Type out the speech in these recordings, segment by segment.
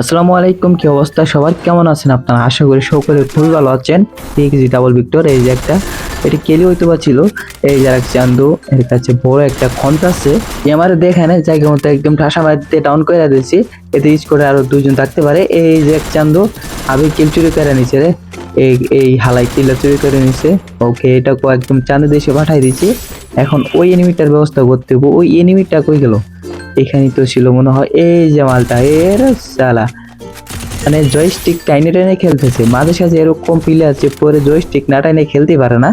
আসসালামু আলাইকুম, কি অবস্থা? সবার কেমন আছেন আপনারা? আশা করি সকলে খুবই ভালো আছেন। পিএক্সি ডাবল ভিক্টর এই যে একটা, এটি কেলি হইতে পারছিল এই যে এক চান্দু, এর কাছে বড় একটা খন্ত আছে। আমার দেখে না জায়গা মতো একদম ঠাসা মারতে ডাউন করে দিয়েছি। এতে ইউজ করে আরও দুজন থাকতে পারে। এই যে এক চান্দু আবে কিল চুরি করে নিছে রে। এই এই হালাই কিল্লা চুরি করে নিছে ওকে এটাকে একদম চান্দু দেশে পাঠাই দিয়েছি। এখন ওই এনিমিটার ব্যবস্থা করতে হবে ওই এনিমিটা কই গেল? এখানেই তো ছিল মনে হয় এই যে মালটা এর সালা মানে জয়স্টিক টাইনে টাইনে খেলতেছে, মাঝে সাঝে এরকম প্লেয়ার আছে, পরে জয়স্টিক না টাইনে খেলতে পারে না।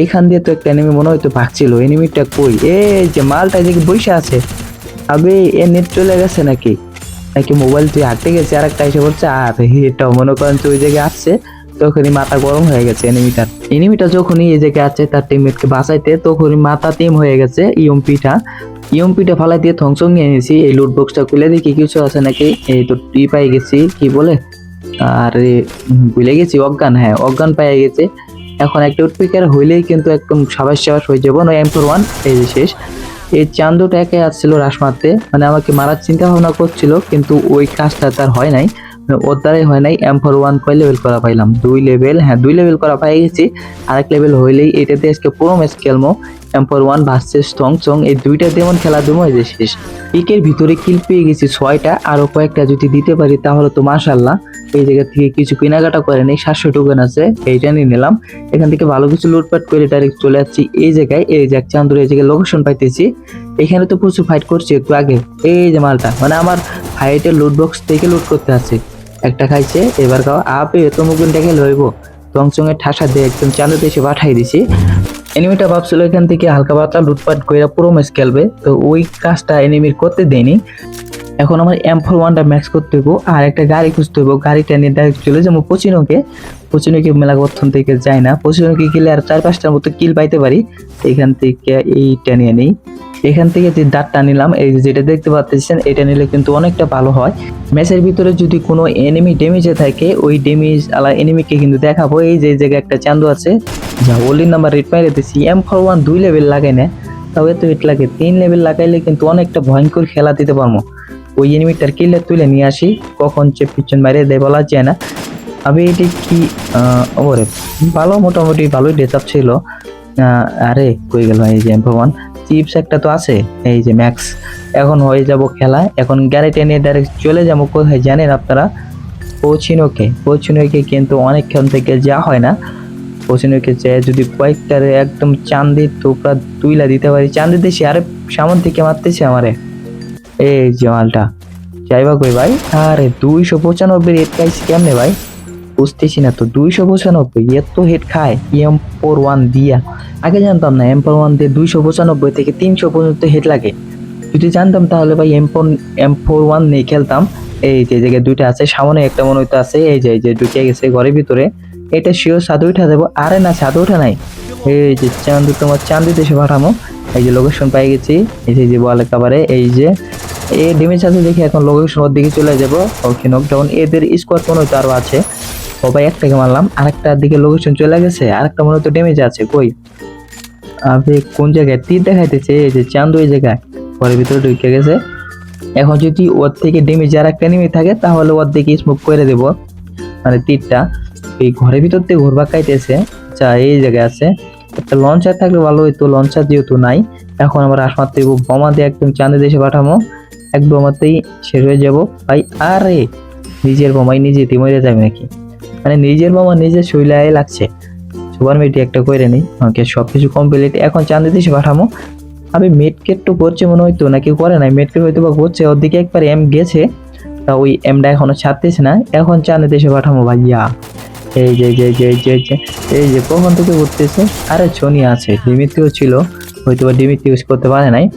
এইখান দিয়ে তো একটা এনিমি মনে হয়তো ভাগছিল এনিমিটা কই? এই যে মালটা এদিকে বসে আছে? আবে, এ নেট চলে গেছে নাকি? নাকি মোবাইল তুই হাঁটতে গেছে আর একটা এসে বলছে, আর, এটাও মনে করেন তো ওই জায়গায় আসছে তখনই মাথা গরম হয়ে গেছে এনিমিটার এনিমিটা যখনই এই জায়গায় আছে, তার টিমমেটকে বাঁচাইতে, তখনই মাথা টিম হয়ে গেছে ইএমপিটা ইএমপিটা ফালাই দিয়ে থংসং নিয়ে নিয়েছি। এই লুট বক্সটা খুলে দেখি কিছু আছে নাকি? এই তো টি পাই গেছি, কি বলে? আর ভুলে গেছি, অজ্ঞান হ্যাঁ অজ্ঞান পাই গেছে। এখন একটা উৎপিকার হইলেই কিন্তু একদম সাবাস সাবাস হয়ে যাব। নয় এম ফোর ওয়ান এই যে শেষ। এই চান্দুটা একে আসছিল রাস মারতে। মানে আমাকে মারার চিন্তা ভাবনা করছিল, কিন্তু ওই কাজটা তার হয় নাই। মানে ওর দ্বারাই হয় নাই। এম ফোর ওয়ান কয় লেভেল করা পাইলাম? দুই লেভেল হ্যাঁ দুই লেভেল করা পাই গেছি। আরেক লেভেল হইলেই এটাতে আজকে পুরো ম্যাচ খেলব এম ফোর ওয়ান ভার্সেস টং চং এই দুইটা যেমন খেলা দেবো এই যে শেষ। পিকের ভিতরে কিল পেয়ে গেছি ছয়টা, আরও কয়েকটা যদি দিতে পারি তাহলে তো মাশাল্লাহ এই জায়গা থেকে কিছু কেনাকাটা করে নেই সাতশো টোকেন আছে, এইটা নিয়ে নিলাম। এখান থেকে ভালো কিছু লুটপাট করে ডাইরেক্ট চলে যাচ্ছি এই জায়গায়, এই যে এক চান্দুর এই জায়গায় লোকেশন পাইতেছি। এখানে তো প্রচুর ফাইট করছি একটু আগে। এই যে মালটা মানে আমার ফাইটের লুট বক্স থেকে লুট করতে আছে। একটা খাইছে, এবার খাওয়া, আপে তো মুগুন দেখে লইব টংচং এর ঠাসা দিয়ে একদম চান্দু এসে পাঠাই দিছি। এনিমিটা ভাবছিল এখান থেকে হালকা পাতলা লুটপাট করে পুরো ম্যাচ খেলবে, তো ওই কাজটা এনিমির করতে দেয়নি। এখন আমার এম ফোর ওয়ানটা ম্যাক্স করতে হইব, আর একটা গাড়ি খুঁজতে হইব। গাড়িটা নিয়ে ডাইরেক্ট চলে যাব পচিনোকে। পচিনোকে মেলা গঠন থেকে যায় না। পচিনোকে গেলে আর চার পাঁচটার মতো কিল পাইতে পারি এখান থেকে এইটা নিয়ে নেই। এখান থেকে যে দাঁতটা নিলাম, এই যেটা দেখতে পাচ্ছেন, এটা নিলে কিন্তু অনেকটা ভালো হয়। ম্যাচের ভিতরে যদি কোনো এনিমি ড্যামেজে থাকে, ওই ড্যামেজ আলা এনিমিকে কিন্তু দেখাবো। এই যে জায়গায় একটা চান্দু আছে। যা ওলি নাম্বার রেট পাইলে দিচ্ছি এম ফোর ওয়ান দুই লেভেল লাগাই না। তাও এত হিট লাগে। তিন লেভেল লাগাইলে কিন্তু অনেকটা ভয়ঙ্কর খেলা দিতে পারব। ওই এনিমিটার কিলে তুলে নিয়ে আসি। কখন চেপ পিছন বাইরে দেয় বলা যায় না। আমি এটি কি ভালো, মোটামুটি ভালোই ডেচাপ ছিল। আরে, কই গেল এই যে ভগবান চিপস একটা তো আছে, এই যে ম্যাক্স। এখন হয়ে যাব খেলা, এখন গ্যারেটে নিয়ে ডাইরেক্ট চলে যাব কোথায় জানেন আপনারা? পৌঁছিনোকে পৌঁছিনোকে কিন্তু অনেকক্ষণ থেকে যা হয় না। পৌঁছিনোকে চেয়ে যদি কয়েকটারে একদম চান্দি টুকরা তুইলা দিতে পারি, চান্দি দেশি আরে সামন থেকে মারতেছে আমারে। এই যে মালটা। যাইবা কই ভাই? আরে দুইশো পঁচানব্বই রেট খাইছি কেমনে ভাই? বুঝতেছি না, তো দুইশো পঁচানব্বই এত হেড খায় এম ফোর ওয়ান দিয়া। আগে জানতাম না এম ফোর ওয়ান দিয়ে দুইশো পঁচানব্বই থেকে তিনশো পর্যন্ত হেড লাগে। যদি জানতাম তাহলে ভাই M four M four one নিয়ে খেলতাম। এই যে জায়গায় দুইটা আছে, সামনে একটা মনে হইতো আছে, এই যে যে ঢুকে গেছে ঘরের ভিতরে। এটা শিওর সাদু উঠা দেবো আরে না সাদু উঠা নাই। এই যে চান্দু তোমার চান্দি দেশে পাঠামো। এই যে লোকেশন পাই গেছি, এই যে বলে কাবারে এই যে। এই ডিমের সাথে দেখি এখন লোকেশন ওর দিকে চলে যাব। ওকে নকডাউন এদের স্কোয়াড হয়তো আরও আছে। সবাই একটাকে মারলাম। আরেকটার দিকে লোকেশন চলে গেছে, আরেকটা মনে হতো ড্যামেজ আছে, কই? আবে কোন জায়গায়? তীর দেখাইতেছে, এই যে চান্দু এই জায়গায়। ঘরের ভিতরে ঢুকে গেছে। এখন যদি ওর থেকে ড্যামেজ আর একটা নেমে থাকে, তাহলে ওর দিকে স্মোক করে দেবো। মানে তীরটা। এই ঘরের ভিতর থেকে ঘুরবা খাইতেছে। আচ্ছা এই জায়গায় আছে। একটা লঞ্চার থাকলে ভালো হইতো লঞ্চার যেহেতু নাই। এখন আমরা আসমাত্র বোমা দিয়ে একদম চাঁদে দেশে পাঠামো এক বোমাতেই শেষ হয়ে যাব। ভাই, আরে, নিজের বোমাই নিজে মরে যাবে নাকি? মানে নিজের বোমা নিজের শৈলায় লাগছে। সুপার মেটি একটা করে নেই ওকে সব কিছু কমপ্লিট এখন চাঁদে দেশে পাঠামো। আমি মেটকেট তো করছে মনে হয়তো নাকি করে নাই। মেটকেট হয়তো বা করছে ওর দিকে একবার এম গেছে। তা ওই এমটা এখনও ছাড়তেছে না। এখন চাঁদে দেশে পাঠামো ভাইয়া। এই যে যে যে যে যে, এই যে, কখন থেকে উঠতেছে? আরে ছনি আছে। ডিমিত্রিও ছিল। হয়তো বা ডিমিত্রি ইউজ করতে পারে নাই।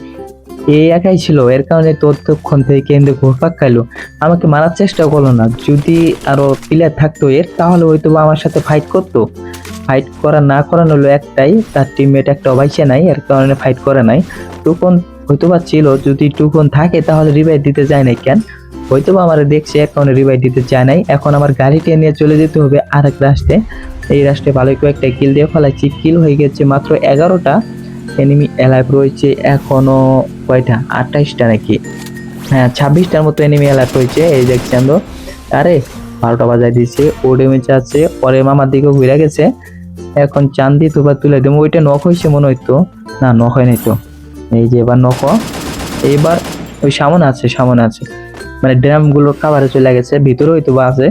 এই একাই ছিল, এর কারণে ততক্ষণ থেকে কেন্দ্রে ঘোরপাক খাইলো। আমাকে মারার চেষ্টা করল না, যদি আরও প্লেয়ার থাকতো এর, তাহলে হয়তো আমার সাথে ফাইট করতো। ফাইট করা না করানো হলো একটাই, তার টিমমেট একটা অবাইছে নাই, এর কারণে ফাইট করে নাই। টুকন হয়তো বা ছিল, যদি টুকন থাকে তাহলে রিভাইভ দিতে যায় নাই কেন? হয়তো বা আমার দেখছে কারণে রিভাইভ দিতে চায় নাই। এখন আমার গাড়িটা নিয়ে চলে যেতে হবে আরেক রাস্টে এই রাস্টে ভালো কয়েকটা কিল দিয়ে ফেলাচ্ছি কিল হয়ে গেছে মাত্র এগারোটা। এনিমি অ্যালাইভ রয়েছে এখনও কয়টা? আঠাইশটা নাকি? হ্যাঁ ছাব্বিশটার মতো এনিমি অ্যালার্ট হয়েছে এই দেখছেন তো। আরে বারোটা বাজায় দিয়েছে, ও ডেমেজ আছে, পরে মামার দিকে ঘুরে গেছে। এখন চান্দি তো বা তুলে দেবো, ওইটা নখ হয়েছে মনে হইতো না নখ হয় নাই তো। এই যে এবার নখ এইবার ওই সামনে আছে সামনে আছে। মানে ড্রামগুলো কাভারে চলে গেছে, ভিতরে হয়তো বা আছে।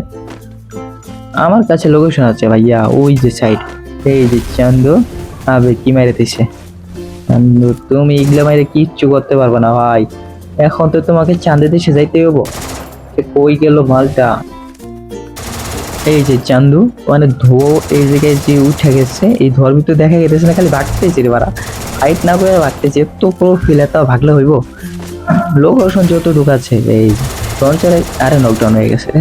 আমার কাছে লোকেশন আছে ভাইয়া, ওই যে সাইড এই যে চান্দু, আবে কি মেরে দিছে। তুমি এগুলো মাইরে কিচ্ছু করতে পারবে না ভাই। এখন তো তোমাকে চাঁদে দেশে যাইতে হব কই গেল মালটা? এই যে চান্দু মানে ধো এই জায়গায় যে উঠে গেছে, এই ধোয়ার ভিতরে দেখা গেছে না, খালি ভাগতেছে রে বারা ফাইট না করে ভাগতেছে, এত পুরো ফিলে, তাও ভাগলে হইব। লোক রোশন যত ঢুকাচ্ছে এই লঞ্চারে আরে নকডাউন হয়ে গেছে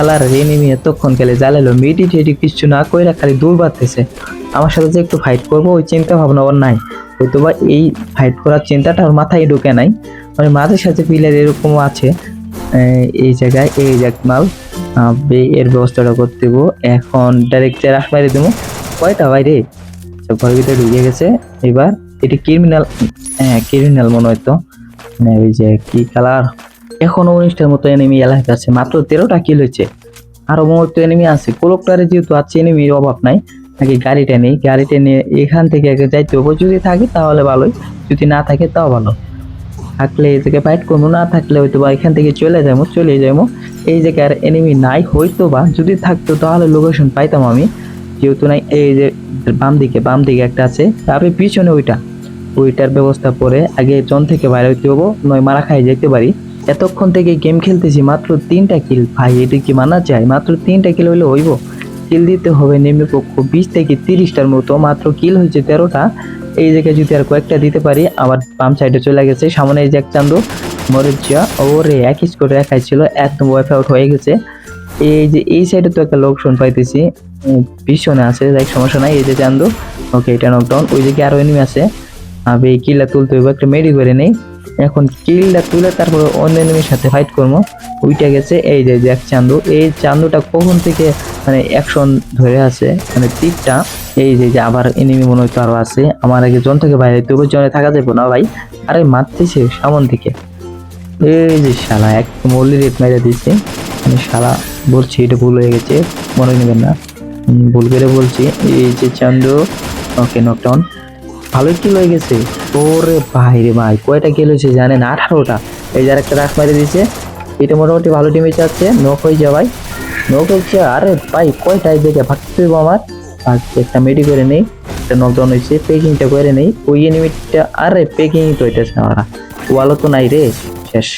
আলার রেনিমি এতক্ষণ খেলে জ্বালালো মিডি টেডি কিছু না কইরা খালি দূর বাড়তেছে আমার সাথে যে একটু ফাইট করব ওই চিন্তা ভাবনা ওর নাই। হয়তো বা এই ফাইট করার চিন্তাটা ওর মাথায় ঢুকে নাই। মানে মাঝে সাথে পিলার এরকমও আছে। এই জায়গায় এই জায়গা মাল এর ব্যবস্থাটা করতে দেবো। এখন ডাইরেক্ট চেরাস মারি দেবো। কয়টা ভাই রে? আচ্ছা, ঘরের ভিতরে ঢুকে গেছে। এবার এটি ক্রিমিনাল হ্যাঁ ক্রিমিনাল মনে হয়তো ওই যে কি কালার এখনও উনিশটার মতো এনিমি এলাকাতে আছে। মাত্র তেরোটা কিল হয়েছে। আরও মতো এনিমি আছে। কোলকটারে যেহেতু আছে এনিমির অভাব নাই। নাকি গাড়িটা নেই? গাড়িটা নিয়ে এখান থেকে আগে যাইতে হবে। যদি থাকে তাহলে ভালোই। যদি না থাকে তাও ভালো। থাকলে এই জায়গায় ফাইট করব, না থাকলে হয়তো বা এখান থেকে চলে যাব চলে যাব। এই জায়গায় আর এনিমি নাই, হয়তো বা। যদি থাকতো তাহলে লোকেশন পাইতাম আমি। যেহেতু নাই, এই যে বাম দিকে বাম দিকে একটা আছে। তারপরে পিছনে ওইটা। ওইটার ব্যবস্থা করে আগে জন থেকে বাইরে হইতে হব, নয় মারা খাই যেতে পারি। এতক্ষণ থেকে গেম খেলতেছি, মাত্র তিনটা কিল ভাই, এটা কি মানা যায়? মাত্র তিনটা কিল হইলে হইব? কিল দিতে হবে নিম্নপক্ষ বিশ থেকে তিরিশটার মতো, মাত্র কিল হয়েছে তেরোটা। এই জায়গায় যদি আর কয়েকটা দিতে পারি, আবার বাম সাইডে চলে গেছে। সামনে এই যে এক চান্দু, মরিচা, ওরে, এক স্কোর একাই ছিল, একদম ওয়াইফ আউট হয়ে গেছে। এই যে এই সাইডে তো একটা লোক শুন পাইতেছি। পিছনে আছে দেখ সমস্যা নাই। এই যে চান্দু ওকে এটা নকডাউন ওই দিকে আরও এনিমি আছে। আমি কিলটা তুলতে হইব, একটা মেডি করে নেই। এখন কিলটা তুলে তারপরে অন্য এনিমির সাথে ফাইট করব। ওইটা গেছে এই যে এক চান্দু। এই চান্দুটা কখন থেকে মানে অ্যাকশন ধরে আছে? মানে তীরটা। এই যে যে আবার এনিমি মনে হয়তো আরও আছে। আমার আগে জন থেকে বাইরে তবু জনে থাকা যাবে না ভাই। আরে মারতেছে সামন থেকে। এই যে শালা, এক মল্লি রেট মেরে দিচ্ছে মানে শালা বলছি, এটা ভুল হয়ে গেছে। মনে নেবেন না। ভুল করে বলছি। এই যে চান্দু ওকে নকডাউন ভালোই কিল হয়ে গেছে? ওরে ভাই রে ভাই, কয়টা কিল হয়েছে জানেন? আঠারোটা। এই যার একটা রাখ মারি দিয়েছে। এটা মোটামুটি ভালো টিমে চাচ্ছে নক হয়ে যা ভাই। নক হচ্ছে আরে ভাই, কয়টা দেখে ভাগতে আমার? একটা মেডি করে নেই। একটা নকডাউন হয়েছে। প্যাকিংটা করে নেই। ওই এনিমিটটা আরে পেকিং তো এটা ওয়ালো তো নাই রে। শেষ।